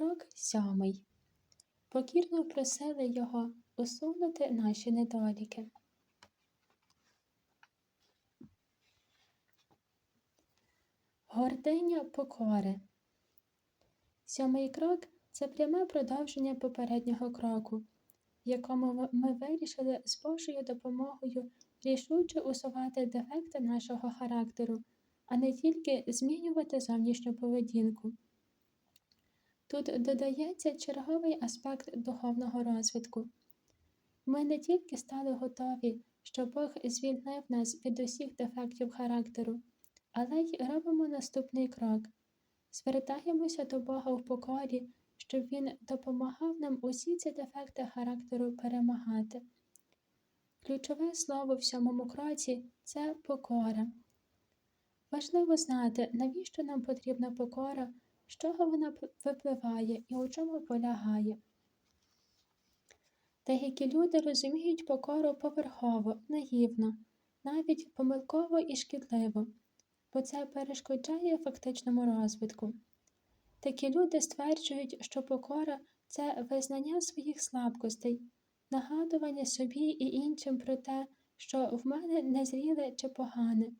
Крок сьомий. Покірно просили його усунути наші недоліки. Гординя покори. Сьомий крок це пряме продовження попереднього кроку, в якому ми вирішили з Божою допомогою рішуче усувати дефекти нашого характеру, а не тільки змінювати зовнішню поведінку. Тут додається черговий аспект духовного розвитку. Ми не тільки стали готові, що Бог звільнив нас від усіх дефектів характеру, але й робимо наступний крок. Звертаємося до Бога в покорі, щоб Він допомагав нам усі ці дефекти характеру перемагати. Ключове слово в сьомому кроці це покора. Важливо знати, навіщо нам потрібна покора, з чого вона випливає і у чому полягає. Деякі люди розуміють покору поверхово, наївно, навіть помилково і шкідливо, бо це перешкоджає фактичному розвитку. Такі люди стверджують, що покора це визнання своїх слабкостей, нагадування собі і іншим про те, що в мене незріле чи погане,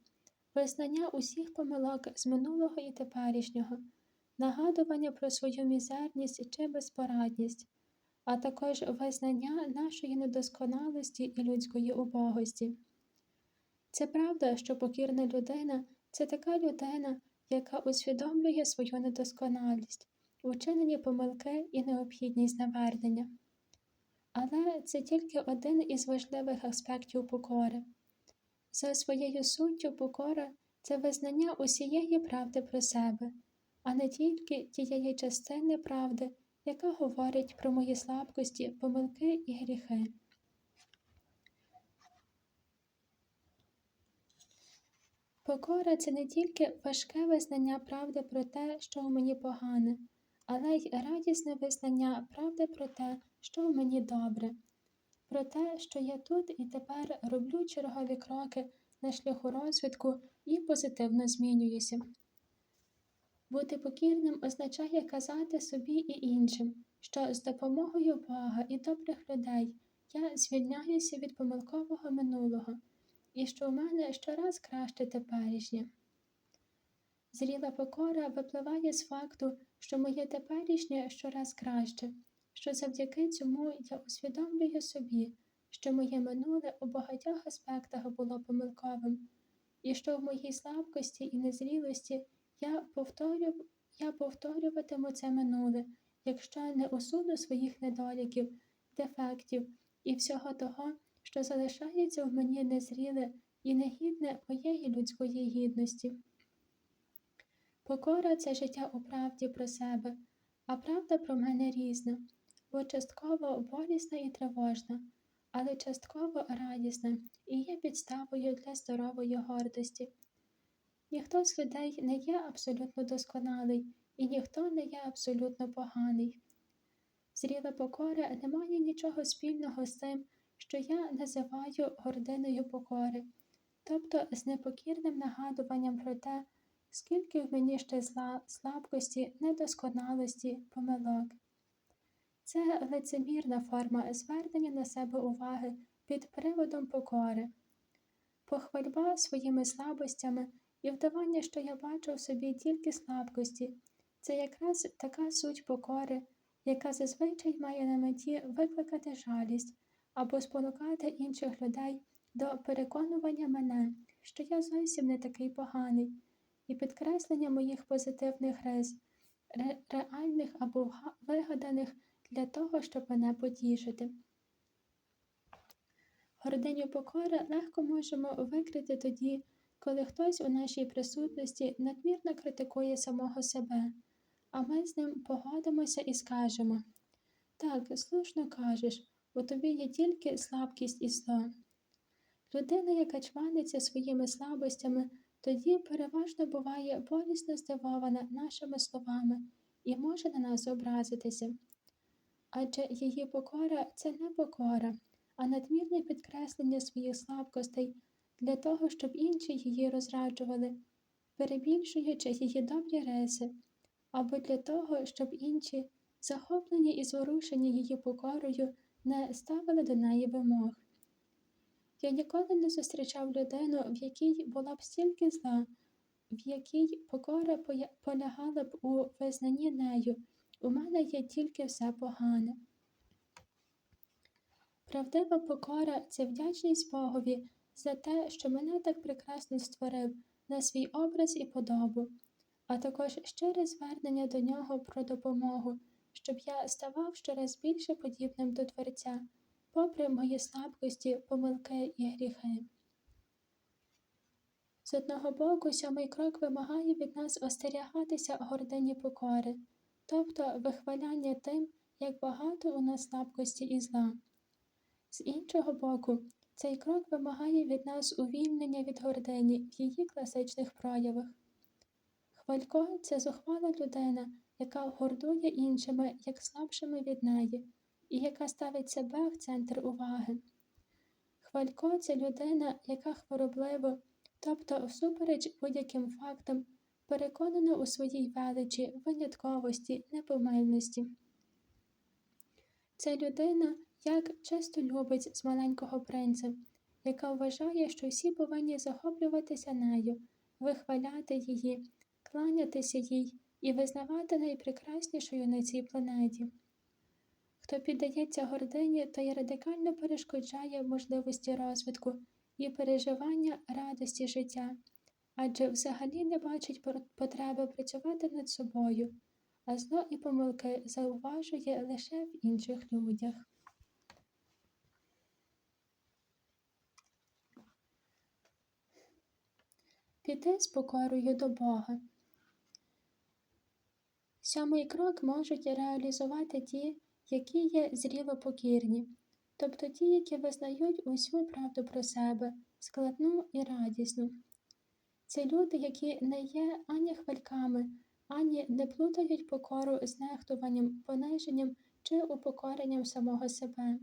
визнання усіх помилок з минулого і теперішнього, нагадування про свою мізерність чи безпорадність, а також визнання нашої недосконалості і людської убогості. Це правда, що покірна людина це така людина, яка усвідомлює свою недосконалість, учинені помилки і необхідність навернення. Але це тільки один із важливих аспектів покори. За своєю суттю покора це визнання усієї правди про себе, а не тільки тієї частини правди, яка говорить про мої слабкості, помилки і гріхи. Покора це не тільки важке визнання правди про те, що у мені погане, але й радісне визнання правди про те, що у мені добре, про те, що я тут і тепер роблю чергові кроки на шляху розвитку і позитивно змінююся. Бути покірним означає казати собі і іншим, що з допомогою Бога і добрих людей я звільняюся від помилкового минулого і що у мене щораз краще теперішнє. Зріла покора випливає з факту, що моє теперішнє щораз краще, що завдяки цьому я усвідомлюю собі, що моє минуле у багатьох аспектах було помилковим, і що в моїй слабкості і незрілості я повторю, я повторюватиму це минуле, якщо не усуну своїх недоліків, дефектів і всього того, що залишається в мені незріле і негідне моєї людської гідності. Покора це життя у правді про себе, а правда про мене різна, бо частково болісна і тривожна, але частково радісна і є підставою для здорової гордості. Ніхто з людей не є абсолютно досконалий, і ніхто не є абсолютно поганий. Зріла покора не має нічого спільного з тим, що я називаю гординою покори, тобто з непокірним нагадуванням про те, скільки в мені ще зла, слабкості, недосконалості, помилок. Це лицемірна форма звернення на себе уваги під приводом покори, похвальба своїми слабостями і вдавання, що я бачу в собі тільки слабкості, це якраз така суть покори, яка зазвичай має на меті викликати жалість або спонукати інших людей до переконування мене, що я зовсім не такий поганий, і підкреслення моїх позитивних рис, ре реальних або вигаданих для того, щоб мене потішити. Гординю покори легко можемо викрити тоді, коли хтось у нашій присутності надмірно критикує самого себе, а ми з ним погодимося і скажемо так, слушно кажеш, у тобі є тільки слабкість і зло. Людина, яка чваниться своїми слабостями, тоді переважно буває болісно здивована нашими словами і може на нас образитися. Адже її покора це не покора, а надмірне підкреслення своїх слабкостей для того, щоб інші її розраджували, перебільшуючи її добрі риси, або для того, щоб інші захоплені і зворушені її покорою, не ставили до неї вимог. Я ніколи не зустрічав людину, в якій була б стільки зла, в якій покора полягала б у визнанні нею. У мене є тільки все погане. Правдива покора це вдячність Богові за те, що мене так прекрасно створив на свій образ і подобу, а також щире звернення до нього про допомогу, щоб я ставав щораз більше подібним до Творця, попри мої слабкості, помилки і гріхи. З одного боку, сьомий крок вимагає від нас остерігатися гордині покори, тобто вихваляння тим, як багато у нас слабкості і зла. З іншого боку, цей крок вимагає від нас увільнення від гордині в її класичних проявах. Хвалько це зухвала людина, яка гордує іншими як слабшими від неї, і яка ставить себе в центр уваги. Хвалько це людина, яка хворобливо, тобто всупереч будь-яким фактам, переконана у своїй величі, винятковості, непомильності. Це людина, як чистолюбець з маленького принца, яка вважає, що всі повинні захоплюватися нею, вихваляти її, кланятися їй і визнавати найпрекраснішою на цій планеті. Хто піддається гордині, той радикально перешкоджає можливості розвитку і переживання радості життя, адже взагалі не бачить потреби працювати над собою, а зло і помилки зауважує лише в інших людях. Піти з покорою до Бога. Сьомий крок можуть реалізувати ті, які є зріло покірні, тобто ті, які визнають усю правду про себе, складну і радісну. Це люди, які не є ані хвальками, ані не плутають покору з нехтуванням, пониженням чи упокоренням самого себе.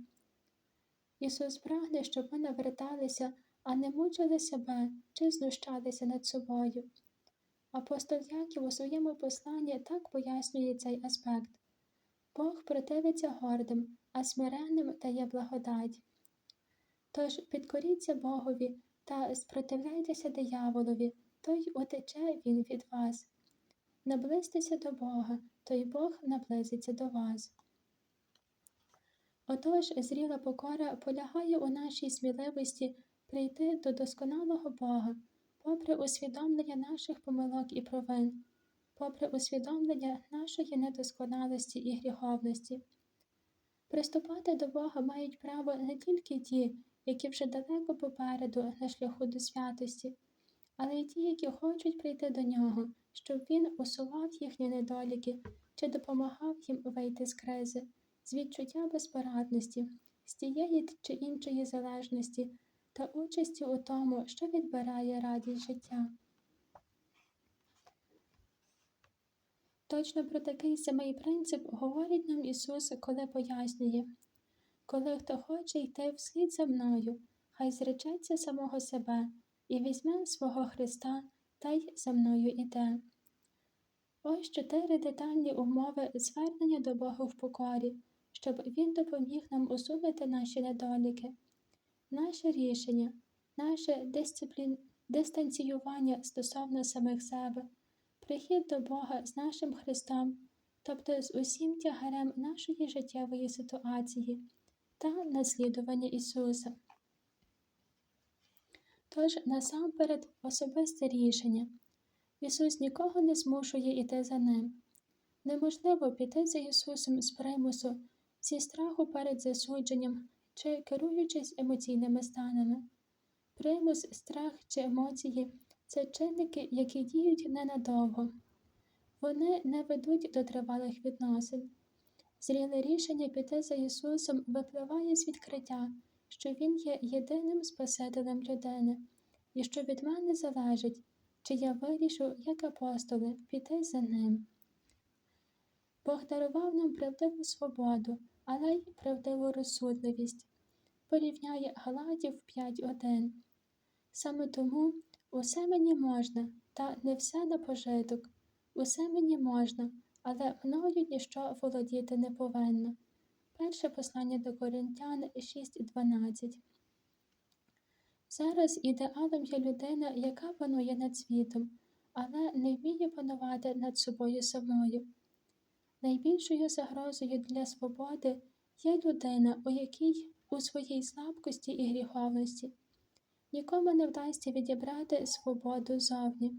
Ісус прагне, щоб ми наверталися, а не мучили себе чи знущалися над собою. Апостол Яків у своєму посланні так пояснює цей аспект. Бог противиться гордим, а смиренним дає благодать. Тож підкоріться Богові та спротивляйтеся дияволові, той утече він від вас. Наблизьтеся до Бога, то й Бог наблизиться до вас. Отож, зріла покора полягає у нашій сміливості прийти до досконалого Бога, попри усвідомлення наших помилок і провин, попри усвідомлення нашої недосконалості і гріховності. Приступати до Бога мають право не тільки ті, які вже далеко попереду на шляху до святості, але й ті, які хочуть прийти до нього, щоб він усував їхні недоліки чи допомагав їм вийти з кризи, з відчуття безпорадності, з тієї чи іншої залежності та участі у тому, що відбирає радість життя. Точно про такий самий принцип говорить нам Ісус, коли пояснює, коли хто хоче йти вслід за мною, хай зречеться самого себе і візьме свого Христа та й за мною іде. Ось чотири детальні умови звернення до Бога в покорі, щоб Він допоміг нам усунути наші недоліки, наше рішення, наше дисциплін... дистанціювання стосовно самих себе, прихід до Бога з нашим Христом, тобто з усім тягарем нашої життєвої ситуації та наслідування Ісуса. Тож насамперед особисте рішення. Ісус нікого не змушує йти за ним. Неможливо піти за Ісусом з примусу, зі страху перед засудженням чи керуючись емоційними станами. Примус, страх чи емоції це чинники, які діють ненадовго. Вони не ведуть до тривалих відносин. Зріле рішення піти за Ісусом випливає з відкриття, що Він є єдиним Спасителем людини, і що від мене залежить, чи я вирішу, як апостоли, піти за ним. Бог дарував нам правдиву свободу, але й правдиву розсудливість. Порівняє Галатів 5.1. Саме тому усе мені можна, та не все на пожиток, усе мені можна, але мною ніщо володіти не повинно. Перше послання до Коринтян 6.12 Зараз ідеалом є людина, яка панує над світом, але не вміє панувати над собою самою. Найбільшою загрозою для свободи є людина, у якій у своїй слабкості і гріховності нікому не вдасться відібрати свободу зовні.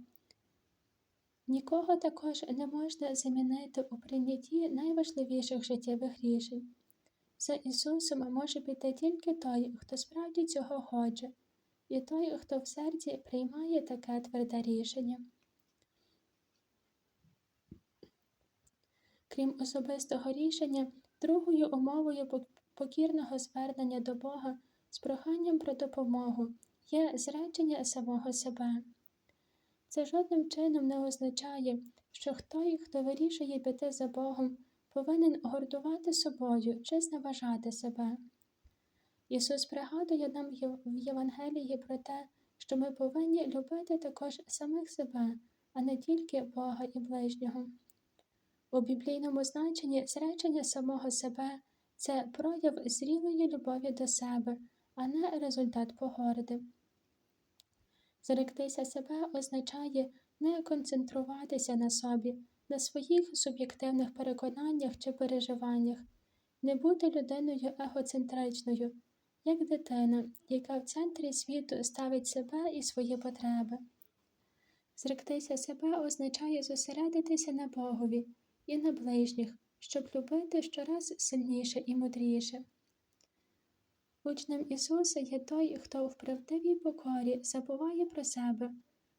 Нікого також не можна замінити у прийнятті найважливіших життєвих рішень. За Ісусом може піти тільки той, хто справді цього хоче, і той, хто в серці приймає таке тверде рішення. Крім особистого рішення, другою умовою покірного звернення до Бога з проханням про допомогу є зречення самого себе. Це жодним чином не означає, що той, хто вирішує піти за Богом, повинен гордувати собою чи зневажати себе. Ісус пригадує нам в Євангелії про те, що ми повинні любити також самих себе, а не тільки Бога і ближнього. У біблійному значенні зречення самого себе це прояв зрілої любові до себе, а не результат погорди. Зректися себе означає не концентруватися на собі, на своїх суб'єктивних переконаннях чи переживаннях, не бути людиною егоцентричною, як дитина, яка в центрі світу ставить себе і свої потреби. Зректися себе означає зосередитися на Богові і на ближніх, щоб любити щораз сильніше і мудріше. Учнем Ісуса є той, хто в правдивій покорі забуває про себе,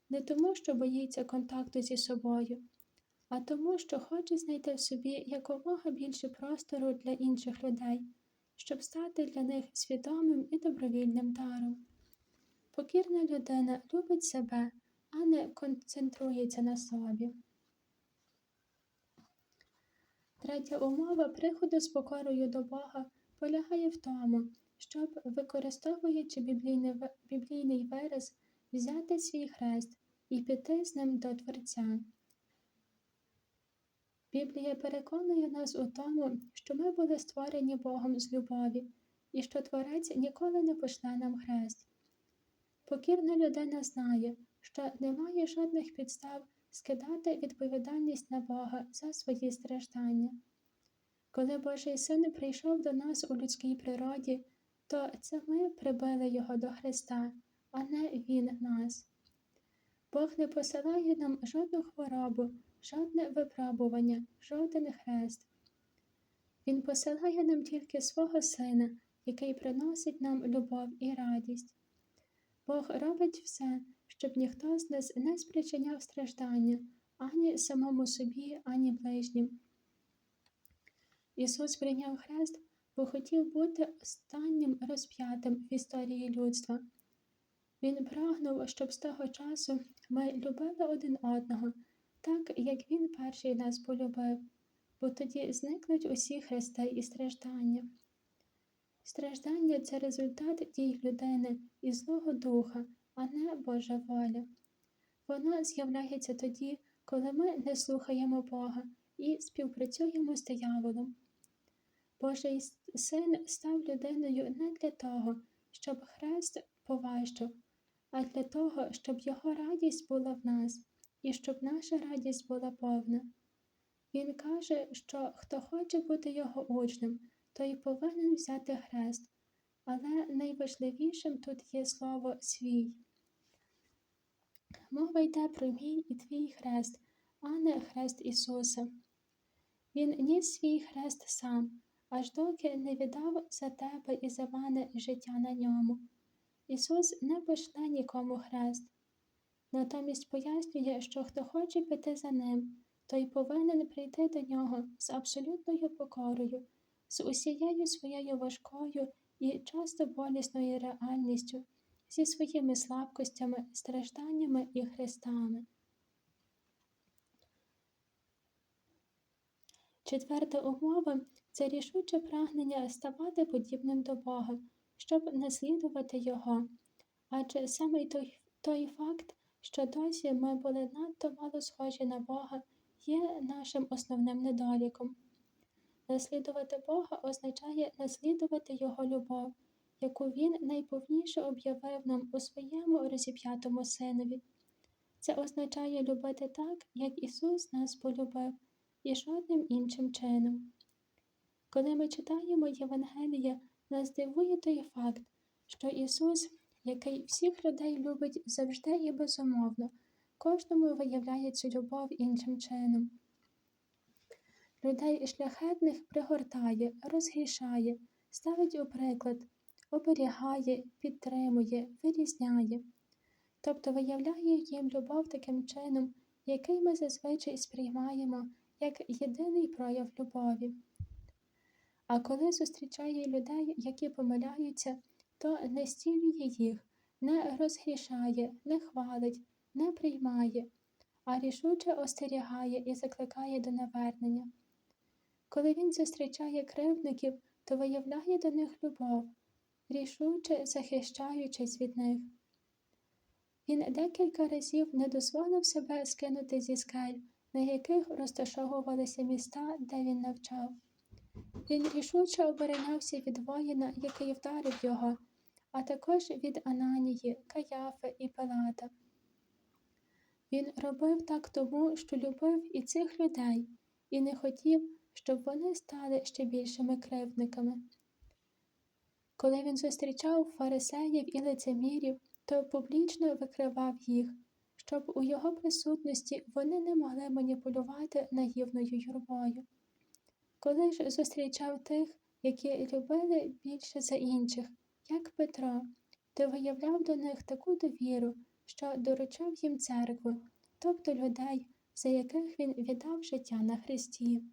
не тому, що боїться контакту зі собою, а тому, що хоче знайти в собі якомога більше простору для інших людей, щоб стати для них свідомим і добровільним даром. Покірна людина любить себе, а не концентрується на собі. Третя умова приходу з покорою до Бога полягає в тому, щоб, використовуючи біблійний, біблійний вираз, взяти свій хрест і піти з ним до Творця. Біблія переконує нас у тому, що ми були створені Богом з любові, і що Творець ніколи не пошле нам хрест. Покірна людина знає, що немає жодних підстав скидати відповідальність на Бога за свої страждання. Коли Божий син прийшов до нас у людській природі, то це ми прибили Його до Христа, а не Він нас. Бог не посилає нам жодну хворобу, жодне випробування, жоден хрест. Він посилає нам тільки свого Сина, який приносить нам любов і радість. Бог робить все, щоб ніхто з нас не спричиняв страждання ані самому собі, ані ближнім. Ісус прийняв хрест, бо хотів бути останнім розп'ятим в історії людства. Він прагнув, щоб з того часу ми любили один одного, так як він перший нас полюбив, бо тоді зникнуть усі хрести і страждання. Страждання це результат дій людини і Злого Духа, а не Божа воля. Воно з'являється тоді, коли ми не слухаємо Бога і співпрацюємо з дияволом. Божий син став людиною не для того, щоб хрест поважчав, а для того, щоб його радість була в нас і щоб наша радість була повна. Він каже, що хто хоче бути його учнем, той повинен взяти хрест, але найважливішим тут є слово свій. Мова йде про мій і твій хрест, а не хрест Ісуса. Він ніс свій хрест сам аж доки не віддав за тебе і за мене життя на ньому. Ісус не пошле нікому хрест. Натомість пояснює, що хто хоче піти за ним, той повинен прийти до нього з абсолютною покорою, з усією своєю важкою і часто болісною реальністю, зі своїми слабкостями, стражданнями і хрестами. Четверта умова це рішуче прагнення ставати подібним до Бога, щоб наслідувати Його. Адже саме той, той факт, що досі ми були надто мало схожі на Бога, є нашим основним недоліком. Наслідувати Бога означає наслідувати Його любов, яку Він найповніше об'явив нам у своєму розіп'ятому синові. Це означає любити так, як Ісус нас полюбив, і жодним іншим чином. Коли ми читаємо Євангелія, нас дивує той факт, що Ісус, який всіх людей любить завжди і безумовно, кожному виявляє цю любов іншим чином. Людей шляхетних пригортає, розгрішає, ставить у приклад, оберігає, підтримує, вирізняє, тобто виявляє їм любов таким чином, який ми зазвичай сприймаємо як єдиний прояв любові. А коли зустрічає людей, які помиляються, то не стілює їх, не розгрішає, не хвалить, не приймає, а рішуче остерігає і закликає до навернення. Коли він зустрічає кривдників, то виявляє до них любов, рішуче захищаючись від них. Він декілька разів не дозволив себе скинути зі скель, на яких розташовувалися міста, де він навчав. Він рішуче оборонявся від воїна, який вдарив його, а також від Ананії, Каяфи і Пилата. Він робив так тому, що любив і цих людей, і не хотів, щоб вони стали ще більшими кривдниками. Коли він зустрічав фарисеїв і лицемірів, то публічно викривав їх, щоб у його присутності вони не могли маніпулювати наївною юрбою. Коли ж зустрічав тих, які любили більше за інших, як Петро, то виявляв до них таку довіру, що доручав їм церкву, тобто людей, за яких він віддав життя на Христі.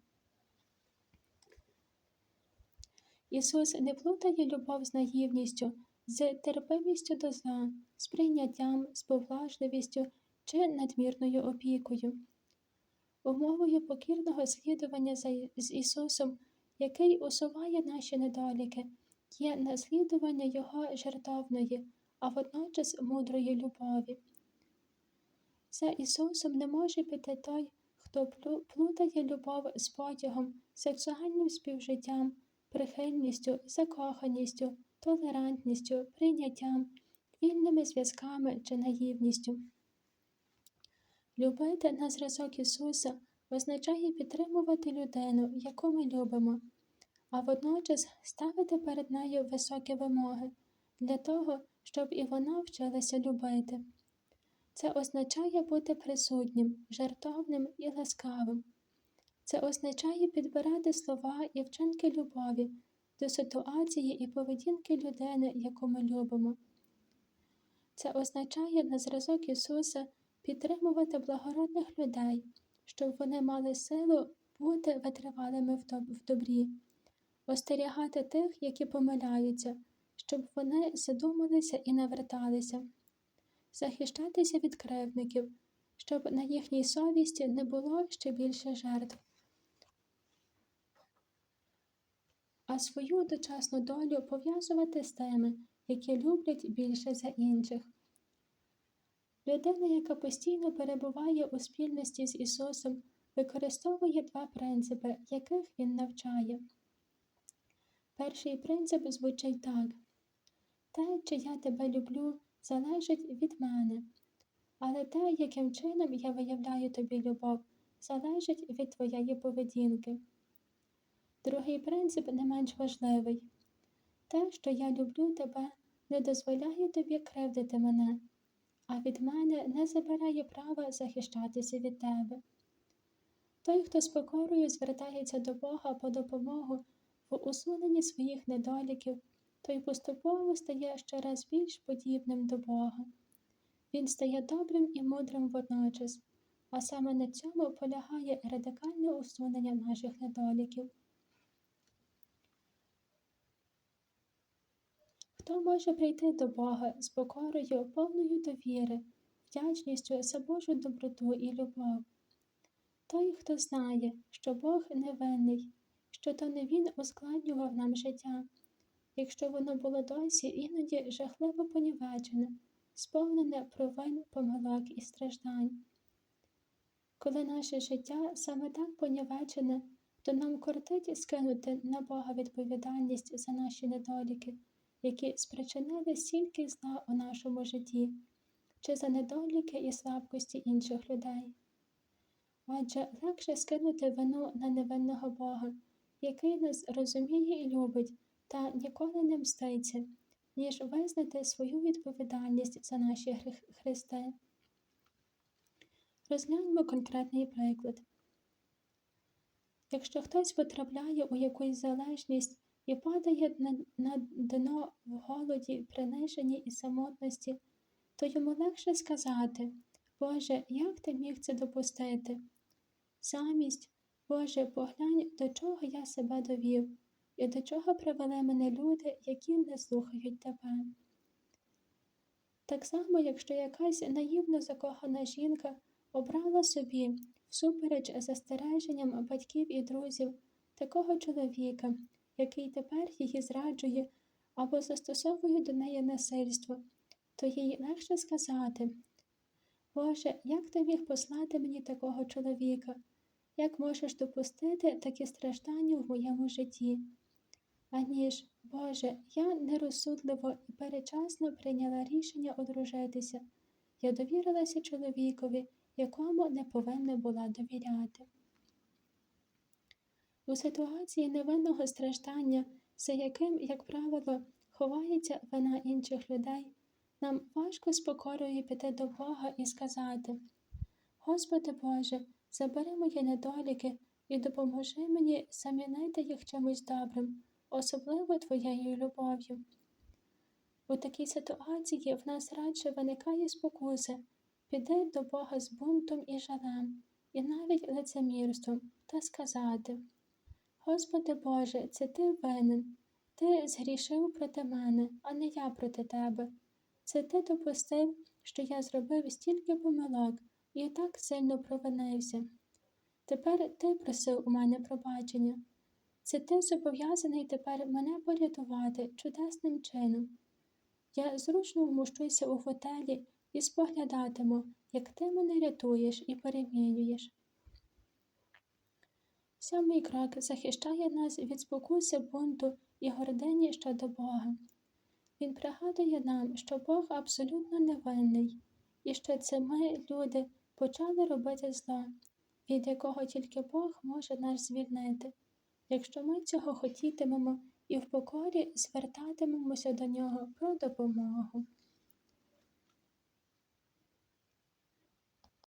Ісус не плутає любов з наївністю, з терпимістю до зла, з прийняттям, з поблажливістю чи надмірною опікою. Умовою покірного слідування з Ісусом, який усуває наші недоліки, є наслідування Його жертовної, а водночас мудрої любові. За Ісусом не може піти той, хто плутає любов з потягом, сексуальним співжиттям, прихильністю, закоханістю, толерантністю, прийняттям, вільними зв'язками чи наївністю. Любити на зразок Ісуса означає підтримувати людину, яку ми любимо, а водночас ставити перед нею високі вимоги для того, щоб і вона вчилася любити. Це означає бути присутнім, жартовним і ласкавим. Це означає підбирати слова і вчинки любові до ситуації і поведінки людини, яку ми любимо. Це означає на зразок Ісуса підтримувати благородних людей, щоб вони мали силу бути витривалими в добрі, остерігати тих, які помиляються, щоб вони задумалися і наверталися, захищатися від кривдників, щоб на їхній совісті не було ще більше жертв. А свою дочасну долю пов'язувати з тими, які люблять більше за інших. Людина, яка постійно перебуває у спільності з Ісусом, використовує два принципи, яких Він навчає. Перший принцип звучить так: те, чи я тебе люблю, залежить від мене, але те, яким чином я виявляю тобі любов, залежить від твоєї поведінки. Другий принцип не менш важливий те, що я люблю тебе, не дозволяє тобі кривдити мене а від мене не забирає права захищатися від тебе. Той, хто з покорою звертається до Бога по допомогу в усуненні своїх недоліків, той поступово стає щораз більш подібним до Бога. Він стає добрим і мудрим водночас, а саме на цьому полягає радикальне усунення наших недоліків. Хто може прийти до Бога з покорою, повною довіри, вдячністю за Божу доброту і любов? Той, хто знає, що Бог невинний, що то не Він ускладнював нам життя, якщо воно було досі іноді жахливо понівечене, сповнене провин, помилок і страждань. Коли наше життя саме так понівечене, то нам кортить скинути на Бога відповідальність за наші недоліки, які спричинили стільки зла у нашому житті, чи за недоліки і слабкості інших людей. Адже легше скинути вину на невинного Бога, який нас розуміє і любить та ніколи не мститься, ніж визнати свою відповідальність за наші гріх- хрести. Розгляньмо конкретний приклад. Якщо хтось потрапляє у якусь залежність і падає на, дно в голоді, приниженні і самотності, то йому легше сказати, Боже, як ти міг це допустити? Замість, Боже, поглянь, до чого я себе довів, і до чого привели мене люди, які не слухають тебе. Так само, якщо якась наївно закохана жінка обрала собі, всупереч застереженням батьків і друзів, такого чоловіка, який тепер її зраджує або застосовує до неї насильство, то їй легше сказати, Боже, як ти міг послати мені такого чоловіка? Як можеш допустити такі страждання в моєму житті? Аніж, Боже, я нерозсудливо і перечасно прийняла рішення одружитися. Я довірилася чоловікові, якому не повинна була довіряти. У ситуації невинного страждання, за яким, як правило, ховається вина інших людей, нам важко з покорою піти до Бога і сказати: Господи Боже, забери мої недоліки і допоможи мені замінити їх чимось добрим, особливо Твоєю любов'ю. У такій ситуації в нас радше виникає спокуса піти до Бога з бунтом і жалем, і навіть лицемірством, та сказати: Господи Боже, це Ти винен, Ти згрішив проти мене, а не я проти Тебе. Це Ти допустив, що я зробив стільки помилок і так сильно провинився. Тепер Ти просив у мене пробачення. Це ти зобов'язаний тепер мене порятувати чудесним чином. Я зручно вмощуся у фотелі і споглядатиму, як ти мене рятуєш і перемінюєш. Сьомий крок захищає нас від спокуси бунту і гордині щодо Бога. Він пригадує нам, що Бог абсолютно невинний, і що це ми, люди, почали робити зло, від якого тільки Бог може нас звільнити, якщо ми цього хотітимемо і в покорі звертатимемося до нього про допомогу.